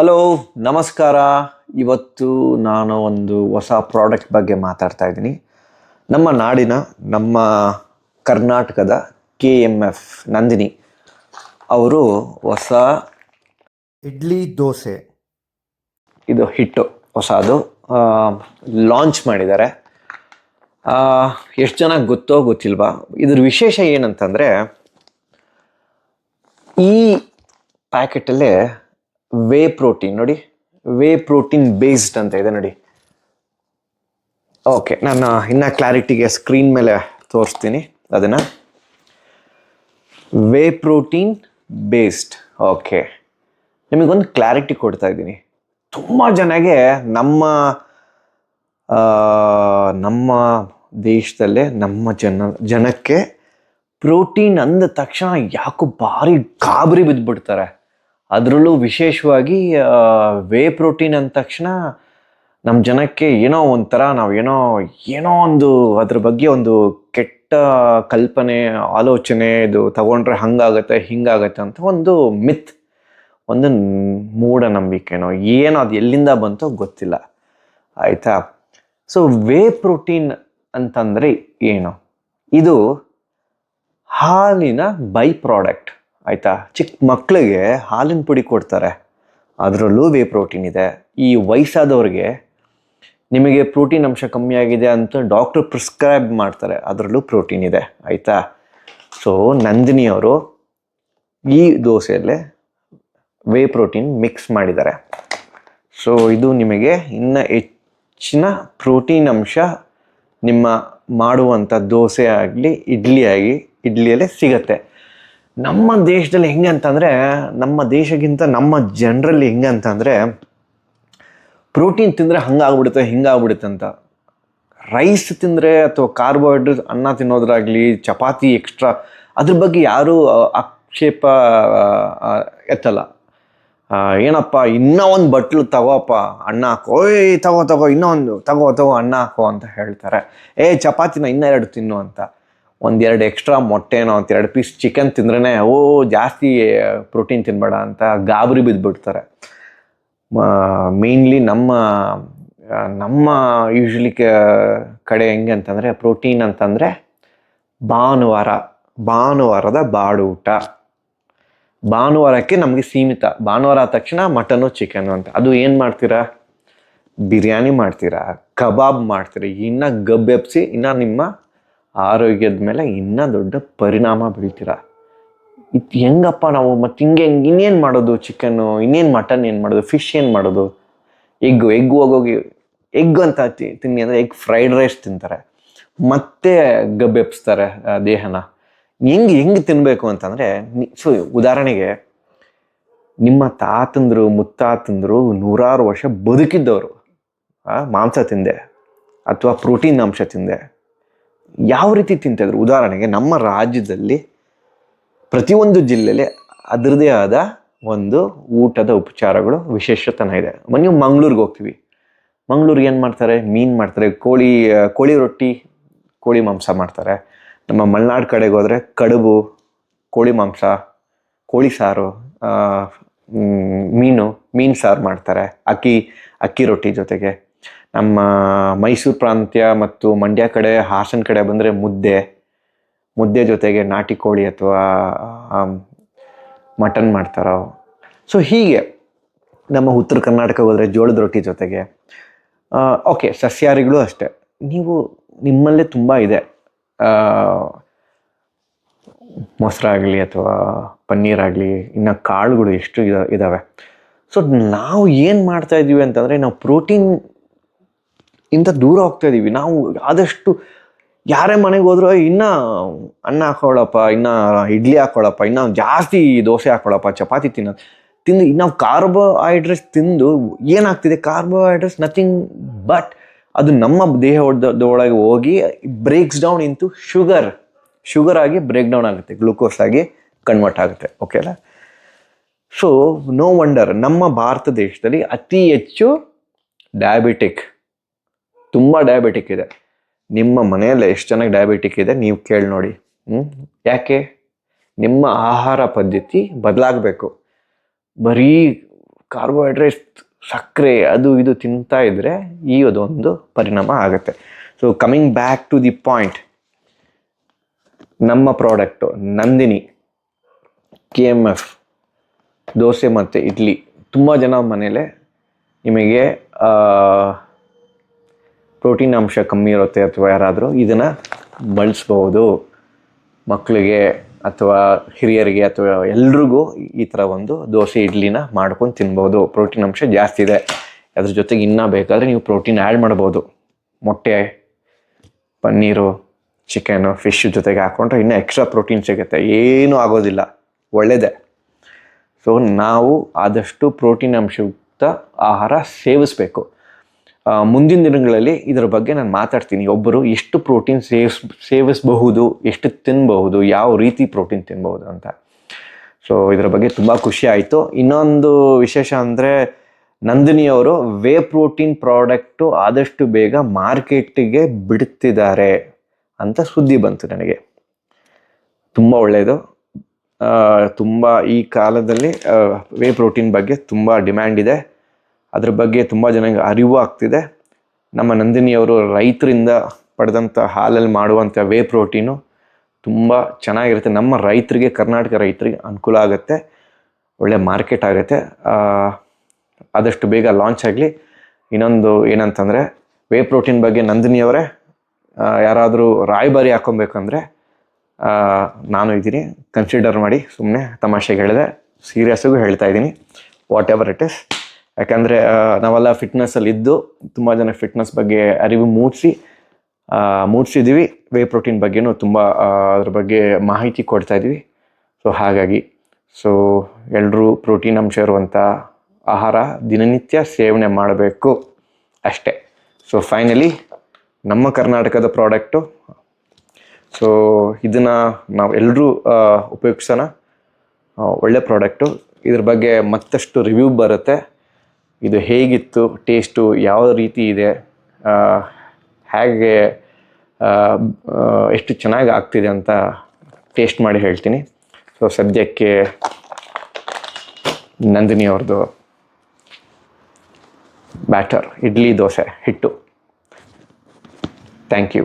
Hello ನಮಸ್ಕಾರ. ಇವತ್ತು ನಾನು ಒಂದು ಹೊಸ ಪ್ರಾಡಕ್ಟ್ ಬಗ್ಗೆ ಮಾತಾಡ್ತಾ ಇದ್ದೀನಿ. ನಮ್ಮ ನಾಡಿನ ನಮ್ಮ ಕರ್ನಾಟಕದ ಕೆ ಎಂ ಎಫ್ ನಂದಿನಿ ಅವರು ಹೊಸ ಇಡ್ಲಿ ದೋಸೆ. ಇದು ಹಿಟ್ಟು ಹೊಸದು. ಲಾಂಚ್ ಮಾಡಿದ್ದಾರೆ. ಎಷ್ಟು ಜನ ಗೊತ್ತೋ ಗೊತ್ತಿಲ್ವಾ? ಇದ್ರ ವಿಶೇಷ ಏನಂತಂದರೆ ಈ ಪ್ಯಾಕೆಟಲ್ಲೇ ವೇ ಪ್ರೋಟೀನ್ ನೋಡಿ. ವೇ ಪ್ರೋಟೀನ್ ಬೇಸ್ಡ್ ಅಂತ ಇದೆ ನೋಡಿ. ಓಕೆ, ನಾನು ಇನ್ನು ಕ್ಲಾರಿಟಿಗೆ ಸ್ಕ್ರೀನ್ ಮೇಲೆ ತೋರಿಸ್ತೀನಿ ಅದನ್ನು. Whey protein based, okay. ನಿಮಗೊಂದು ಕ್ಲಾರಿಟಿ ಕೊಡ್ತಾ ಇದ್ದೀನಿ. ತುಂಬ ಜನಗೆ ನಮ್ಮ ನಮ್ಮ ದೇಶದಲ್ಲೇ, ನಮ್ಮ ಜನ, ಜನಕ್ಕೆ ಪ್ರೋಟೀನ್ ಅಂದ ತಕ್ಷಣ ಯಾಕೋ ಭಾರಿ ಗಾಬರಿ ಬಿದ್ದುಬಿಡ್ತಾರೆ ಅದರಲ್ಲೂ ವಿಶೇಷವಾಗಿ ವೇ ಪ್ರೋಟೀನ್ ಅಂದ ತಕ್ಷಣ ನಮ್ಮ ಜನಕ್ಕೆ ಏನೋ ಒಂಥರ ನಾವು ಏನೋ ಏನೋ ಒಂದು ಅದ್ರ ಬಗ್ಗೆ ಒಂದು ಕೆಟ್ಟ ಕಲ್ಪನೆ, ಆಲೋಚನೆ ಇದು ತಗೊಂಡ್ರೆ ಹಂಗಾಗತ್ತೆ, ಹಿಂಗಾಗತ್ತೆ ಅಂತ ಒಂದು ಮಿತ್ ಒಂದು ಮೂಢನಂಬಿಕೆನೋ ಏನೋ ಅದು ಎಲ್ಲಿಂದ ಬಂತೋ ಗೊತ್ತಿಲ್ಲ. ಆಯಿತಾ? ಸೊ ವೇ ಪ್ರೋಟೀನ್ ಅಂತಂದರೆ ಏನು? ಇದು ಹಾಲಿನ ಬೈ ಪ್ರಾಡಕ್ಟ್ ಆಯಿತಾ? ಚಿಕ್ಕ ಮಕ್ಕಳಿಗೆ ಹಾಲಿನ ಪುಡಿ ಕೊಡ್ತಾರೆ. ಅದರಲ್ಲೂ ವೇ ಪ್ರೋಟೀನ್ ಇದೆ. ಈ ವಯಸ್ಸಾದವ್ರಿಗೆ ನಿಮಗೆ ಪ್ರೋಟೀನ್ ಅಂಶ ಕಮ್ಮಿ ಆಗಿದೆ ಅಂತ ಡಾಕ್ಟ್ರು ಪ್ರಿಸ್ಕ್ರೈಬ್ ಮಾಡ್ತಾರೆ. ಅದರಲ್ಲೂ ಪ್ರೋಟೀನ್ ಇದೆ. ಆಯಿತಾ? ಸೊ ನಂದಿನಿಯವರು ಈ ದೋಸೆಯಲ್ಲೇ ವೇ ಪ್ರೋಟೀನ್ ಮಿಕ್ಸ್ ಮಾಡಿದ್ದಾರೆ. ಸೊ ಇದು ನಿಮಗೆ ಇನ್ನು ಹೆಚ್ಚಿನ ಪ್ರೋಟೀನ್ ಅಂಶ ನಿಮ್ಮ ಮಾಡುವಂಥ ದೋಸೆ ಆಗಲಿ ಇಡ್ಲಿ ಆಗಿ ಇಡ್ಲಿಯಲ್ಲೇ ಸಿಗತ್ತೆ. ನಮ್ಮ ದೇಶದಲ್ಲಿ ಹೆಂಗೆ ಅಂತಂದರೆ, ನಮ್ಮ ದೇಶಕ್ಕಿಂತ ನಮ್ಮ ಜನರಲ್ಲಿ ಹೆಂಗೆ ಅಂತಂದರೆ, ಪ್ರೋಟೀನ್ ತಿಂದರೆ ಹಂಗಾಗ್ಬಿಡುತ್ತೆ ಹಿಂಗಾಗ್ಬಿಡುತ್ತೆ ಅಂತ. ರೈಸ್ ತಿಂದರೆ ಅಥವಾ ಕಾರ್ಬೋಹೈಡ್ರೇಟ್ ಅನ್ನ ತಿನ್ನೋದ್ರಾಗಲಿ, ಚಪಾತಿ ಎಕ್ಸ್ಟ್ರಾ ಅದ್ರ ಬಗ್ಗೆ ಯಾರೂ ಆಕ್ಷೇಪ ಎತ್ತಲ್ಲ. ಏನಪ್ಪ, ಇನ್ನೂ ಒಂದು ಬಟ್ಲು ತಗೋಪ್ಪ ಅಣ್ಣ ಹಾಕೋ ಏಯ್ ತಗೋ ತಗೋ, ಇನ್ನೂ ಒಂದು, ತಗೋ ತಗೋ ಅಣ್ಣ ಹಾಕೋ ಅಂತ ಹೇಳ್ತಾರೆ. ಏ, ಚಪಾತಿನ ಇನ್ನೆರಡು ತಿನ್ನು ಅಂತ. ಒಂದೆರಡು ಎಕ್ಸ್ಟ್ರಾ ಮೊಟ್ಟೆನೋ ಅಂತ ಎರಡು ಪೀಸ್ ಚಿಕನ್ ತಿಂದ್ರೇ ಓ, ಜಾಸ್ತಿ ಪ್ರೋಟೀನ್ ತಿನ್ಬೇಡ ಅಂತ ಗಾಬರಿ ಬಿದ್ದುಬಿಡ್ತಾರೆ ಮೇಯ್ನ್ಲಿ ನಮ್ಮ ನಮ್ಮ ಯೂಶ್ವಲಿ ಕಡೆ ಹೆಂಗೆ ಅಂತಂದರೆ ಪ್ರೋಟೀನ್ ಅಂತಂದರೆ ಭಾನುವಾರ, ಭಾನುವಾರದ ಬಾಡೂಟ ಭಾನುವಾರಕ್ಕೆ ನಮಗೆ ಸೀಮಿತ, ಭಾನುವಾರ ಆದ ತಕ್ಷಣ ಮಟನು ಚಿಕನು ಅಂತ. ಅದು ಏನು ಮಾಡ್ತೀರಾ? ಬಿರಿಯಾನಿ ಮಾಡ್ತೀರಾ, ಕಬಾಬ್ ಮಾಡ್ತೀರಾ, ಇನ್ನು ಗಬ್ಬೆಪ್ಸಿ, ಇನ್ನು ನಿಮ್ಮ ಆರೋಗ್ಯದ ಮೇಲೆ ಇನ್ನೂ ದೊಡ್ಡ ಪರಿಣಾಮ ಬೀಳ್ತೀರ? ಇದು ಹೆಂಗಪ್ಪ ನಾವು ಮತ್ತೆ ಹಿಂಗೆ ಹೆಂಗೆ ಇನ್ನೇನು ಮಾಡೋದು ಚಿಕನ್ನು, ಇನ್ನೇನು ಮಟನ್ ಏನು ಮಾಡೋದು ಫಿಶ್ ಏನು ಮಾಡೋದು? ಎಗ್ ಎಗ್ ಹೋಗೋಗಿ ಎಗ್ ಅಂತ ತಿನ್ನಿ ಅಂದರೆ ಎಗ್ ಫ್ರೈಡ್ ರೈಸ್ ತಿಂತಾರೆ. ಮತ್ತೆ ಗಬ್ಬೆಪ್ಸ್ತಾರೆ ದೇಹನ. ಹೆಂಗೆ ಹೆಂಗೆ ತಿನ್ನಬೇಕು ಅಂತಂದರೆ ಸೊ, ಉದಾಹರಣೆಗೆ, ನಿಮ್ಮ ತಾತಂದ್ರು, ಮುತ್ತಾತಂದ್ರು ನೂರಾರು ವರ್ಷ ಬದುಕಿದ್ದವರು. ಮಾಂಸ ತಿಂದೆ, ಅಥವಾ ಪ್ರೋಟೀನ್ ಅಂಶ ತಿಂದೆ. ಯಾವ ರೀತಿ ತಿಂತಿದ್ರು? ಉದಾಹರಣೆಗೆ ನಮ್ಮ ರಾಜ್ಯದಲ್ಲಿ ಪ್ರತಿಯೊಂದು ಜಿಲ್ಲೆಯಲ್ಲಿ ಅದರದೇ ಆದ ಒಂದು ಊಟದ ಉಪಚಾರಗಳು ವಿಶೇಷತನ ಇದೆ. ನೀವು ಮಂಗ್ಳೂರಿಗೆ ಹೋಗ್ತೀವಿ. ಮಂಗ್ಳೂರಿಗೆ ಏನು ಮಾಡ್ತಾರೆ? ಮೀನು ಮಾಡ್ತಾರೆ. ಕೋಳಿ ಕೋಳಿ ರೊಟ್ಟಿ, ಕೋಳಿ ಮಾಂಸ ಮಾಡ್ತಾರೆ. ನಮ್ಮ ಮಲೆನಾಡು ಕಡೆಗೆ ಹೋದರೆ ಕಡುಬು, ಕೋಳಿ ಮಾಂಸ, ಕೋಳಿ ಸಾರು ಮೀನು ಮೀನು ಸಾರು ಮಾಡ್ತಾರೆ. ಅಕ್ಕಿ ಅಕ್ಕಿ ರೊಟ್ಟಿ ಜೊತೆಗೆ. ನಮ್ಮ ಮೈಸೂರು ಪ್ರಾಂತ್ಯ ಮತ್ತು ಮಂಡ್ಯ ಕಡೆ, ಹಾಸನ ಕಡೆ ಬಂದರೆ ಮುದ್ದೆ. ಮುದ್ದೆ ಜೊತೆಗೆ ನಾಟಿ ಕೋಳಿ ಅಥವಾ ಮಟನ್ ಮಾಡ್ತಾರೋ ಸೊ ಹೀಗೆ ನಮ್ಮ ಉತ್ತರ ಕರ್ನಾಟಕ ಹೋದರೆ ಜೋಳದ ರೊಟ್ಟಿ ಜೊತೆಗೆ. ಓಕೆ ಸಸ್ಯಾಹಾರಿಗಳು ಅಷ್ಟೇ. ನೀವು, ನಿಮ್ಮಲ್ಲೇ ತುಂಬ ಇದೆ. ಮೊಸರಾಗಲಿ ಅಥವಾ ಪನ್ನೀರ್ ಆಗಲಿ, ಇನ್ನು ಕಾಳುಗಳು ಎಷ್ಟು ಇದ ಇದ್ದಾವೆ ಸೊ ನಾವು ಏನು ಮಾಡ್ತಾ ಇದ್ದೀವಿ ಅಂತಂದರೆ, ನಾವು ಪ್ರೋಟೀನ್ ಇಂದ ದೂರ ಹೋಗ್ತಾ ಇದ್ದೀವಿ ನಾವು ಆದಷ್ಟು ಯಾರೇ ಮನೆಗೆ ಹೋದ್ರು ಇನ್ನ ಅನ್ನ ಹಾಕೊಳ್ಳಪ್ಪ ಇನ್ನ ಇಡ್ಲಿ ಹಾಕೊಳ್ಳಪ್ಪ ಇನ್ನ ಜಾಸ್ತಿ ದೋಸೆ ಹಾಕೊಳ್ಳಪ್ಪ ಚಪಾತಿ ತಿನ್ನೋದು. ತಿಂದು ನಾವು ಕಾರ್ಬೋಹೈಡ್ರೇಟ್ಸ್ ತಿಂದು ಏನಾಗ್ತಿದೆ? ಕಾರ್ಬೋಹೈಡ್ರೇಟ್ಸ್ ನಥಿಂಗ್ ಬಟ್ ಅದು ನಮ್ಮ ದೇಹದ ಒಳಗೆ ಹೋಗಿ breaks down into sugar sugar ಆಗಿ ಬ್ರೇಕ್ ಡೌನ್ ಆಗುತ್ತೆ ಗ್ಲುಕೋಸ್ ಆಗಿ ಕನ್ವರ್ಟ್ ಆಗುತ್ತೆ. ಓಕೆನಾ ಸೊ ನೋ ವಂಡರ್ ನಮ್ಮ ಭಾರತ ದೇಶದಲ್ಲಿ ಅತಿ ಹೆಚ್ಚು ಡಯಾಬಿಟಿಕ್ ತುಂಬ ಡಯಾಬಿಟಿಕ್ ಇದೆ. ನಿಮ್ಮ ಮನೆಯಲ್ಲಿ ಎಷ್ಟು ಜನಕ್ಕೆ ಡಯಾಬಿಟಿಕ್ ಇದೆ ನೀವು ಕೇಳಿ ನೋಡಿ? ಯಾಕೆ? ನಿಮ್ಮ ಆಹಾರ ಪದ್ಧತಿ ಬದಲಾಗಬೇಕು. ಬರೀ ಕಾರ್ಬೋಹೈಡ್ರೇಟ್ಸ್ ಸಕ್ಕರೆ ಅದು ಇದು ತಿಂತಾ ಇದ್ದರೆ ಈ ಅದೊಂದು ಪರಿಣಾಮ ಆಗುತ್ತೆ. So coming back to the point ನಮ್ಮ product Nandini K M F dosa ಮತ್ತು ಇಡ್ಲಿ. ತುಂಬ ಜನ ಮನೇಲೆ ನಿಮಗೆ ಪ್ರೋಟೀನ್ ಅಂಶ ಕಮ್ಮಿ ಇರುತ್ತೆ ಅಥವಾ ಯಾರಾದರೂ ಇದನ್ನು ಬಳಸ್ಬೋದು. ಮಕ್ಕಳಿಗೆ ಅಥವಾ ಹಿರಿಯರಿಗೆ ಅಥವಾ ಎಲ್ರಿಗೂ ಈ ಥರ ಒಂದು ದೋಸೆ, ಇಡ್ಲಿನ ಮಾಡ್ಕೊಂಡು ತಿನ್ಬೋದು. ಪ್ರೋಟೀನ್ ಅಂಶ ಜಾಸ್ತಿ ಇದೆ. ಅದ್ರ ಜೊತೆಗೆ ಇನ್ನೂ ಬೇಕಾದರೆ ನೀವು ಪ್ರೋಟೀನ್ ಆ್ಯಡ್ ಮಾಡ್ಬೋದು. ಮೊಟ್ಟೆ, ಪನ್ನೀರು ಚಿಕನು ಫಿಶ್ ಜೊತೆಗೆ ಹಾಕ್ಕೊಂಡ್ರೆ ಇನ್ನೂ ಎಕ್ಸ್ಟ್ರಾ ಪ್ರೋಟೀನ್ ಸಿಗುತ್ತೆ. ಏನೂ ಆಗೋದಿಲ್ಲ. ಒಳ್ಳೆಯದೇ ಸೊ ನಾವು ಆದಷ್ಟು ಪ್ರೋಟೀನ್ ಅಂಶಯುಕ್ತ ಆಹಾರ ಸೇವಿಸಬೇಕು. ಮುಂದಿನ ದಿನಗಳಲ್ಲಿ ಇದರ ಬಗ್ಗೆ ನಾನು ಮಾತಾಡ್ತೀನಿ. ಒಬ್ಬರು ಎಷ್ಟು ಪ್ರೋಟೀನ್ ಸೇವಿಸ್, ಸೇವಿಸಬಹುದು, ಎಷ್ಟು ತಿನ್ನಬಹುದು ಯಾವ ರೀತಿ ಪ್ರೋಟೀನ್ ತಿನ್ನಬಹುದು ಅಂತ. ಸೊ ಇದರ ಬಗ್ಗೆ ತುಂಬ ಖುಷಿ ಆಯಿತು. ಇನ್ನೊಂದು ವಿಶೇಷ ಅಂದರೆ ನಂದಿನಿಯವರು ವೇ ಪ್ರೋಟೀನ್ ಪ್ರಾಡಕ್ಟು ಆದಷ್ಟು ಬೇಗ ಮಾರ್ಕೆಟಿಗೆ ಬಿಡುತ್ತಿದ್ದಾರೆ ಅಂತ ಸುದ್ದಿ ಬಂತು ನನಗೆ. ತುಂಬ ಒಳ್ಳೆಯದು ತುಂಬ ಈ ಕಾಲದಲ್ಲಿ ವೇ ಪ್ರೋಟೀನ್ ಬಗ್ಗೆ ತುಂಬ ಡಿಮ್ಯಾಂಡ್ ಇದೆ. ಅದ್ರ ಬಗ್ಗೆ ತುಂಬ ಜನಕ್ಕೆ ಅರಿವು ಆಗ್ತಿದೆ. ನಮ್ಮ ನಂದಿನಿಯವರು ರೈತರಿಂದ ಪಡೆದಂಥ ಹಾಲಲ್ಲಿ ಮಾಡುವಂಥ ವೇ ಪ್ರೋಟೀನು ತುಂಬ ಚೆನ್ನಾಗಿರುತ್ತೆ. ನಮ್ಮ ರೈತರಿಗೆ, ಕರ್ನಾಟಕ ರೈತರಿಗೆ ಅನುಕೂಲ ಆಗುತ್ತೆ, ಒಳ್ಳೆ ಮಾರ್ಕೆಟ್ ಆಗುತ್ತೆ. ಆದಷ್ಟು ಬೇಗ ಲಾಂಚ್ ಆಗಲಿ. ಇನ್ನೊಂದು ಏನಂತಂದರೆ, ವೇ ಪ್ರೋಟೀನ್ ಬಗ್ಗೆ ನಂದಿನಿಯವರೇ ಯಾರಾದರೂ ರಾಯಭಾರಿ ಹಾಕೊಬೇಕಂದ್ರೆ ನಾನು ಇದ್ದೀನಿ ಕನ್ಸಿಡರ್ ಮಾಡಿ ಸುಮ್ಮನೆ ತಮಾಷೆಗೆ ಹೇಳಿದೆ. ಸೀರಿಯಸ್ಗೂ ಹೇಳ್ತಾ ಇದ್ದೀನಿ ವಾಟ್ ಎವರ್ ಇಟ್ ಇಸ್ ಯಾಕಂದರೆ ನಾವೆಲ್ಲ ಫಿಟ್ನೆಸ್ಸಲ್ಲಿ ಇದ್ದು ತುಂಬ ಜನ ಫಿಟ್ನೆಸ್ ಬಗ್ಗೆ ಅರಿವು ಮೂಡಿಸಿ ಮೂಡಿಸಿದ್ದೀವಿ ವೇ ಪ್ರೋಟೀನ್ ಬಗ್ಗೆನೂ ತುಂಬ ಅದ್ರ ಬಗ್ಗೆ ಮಾಹಿತಿ ಕೊಡ್ತಾ ಇದ್ದೀವಿ ಸೊ ಹಾಗಾಗಿ ಸೊ ಎಲ್ಲರೂ ಪ್ರೋಟೀನ್ ಅಂಶ ಇರುವಂಥ ಆಹಾರ ದಿನನಿತ್ಯ ಸೇವನೆ ಮಾಡಬೇಕು ಅಷ್ಟೇ. ಸೊ ಫೈನಲಿ ನಮ್ಮ ಕರ್ನಾಟಕದ ಪ್ರಾಡಕ್ಟು ಸೊ ಇದನ್ನು ನಾವು ಎಲ್ಲರೂ ಉಪಯೋಗಿಸೋಣ. ಒಳ್ಳೆ ಪ್ರಾಡಕ್ಟು ಇದ್ರ ಬಗ್ಗೆ ಮತ್ತಷ್ಟು ರಿವ್ಯೂ ಬರುತ್ತೆ. ಇದು ಹೇಗಿತ್ತು, ಟೇಸ್ಟು, ಯಾವ ರೀತಿ ಇದೆ ಹೇಗೆ ಎಷ್ಟು ಚೆನ್ನಾಗಿ ಆಗ್ತಿದೆ ಅಂತ ಟೇಸ್ಟ್ ಮಾಡಿ ಹೇಳ್ತೀನಿ. ಸೊ ಸದ್ಯಕ್ಕೆ ನಂದಿನಿ ಅವ್ರದ್ದು ಬ್ಯಾಟರ್ ಇಡ್ಲಿ ದೋಸೆ, ಹಿಟ್ಟು. Thank you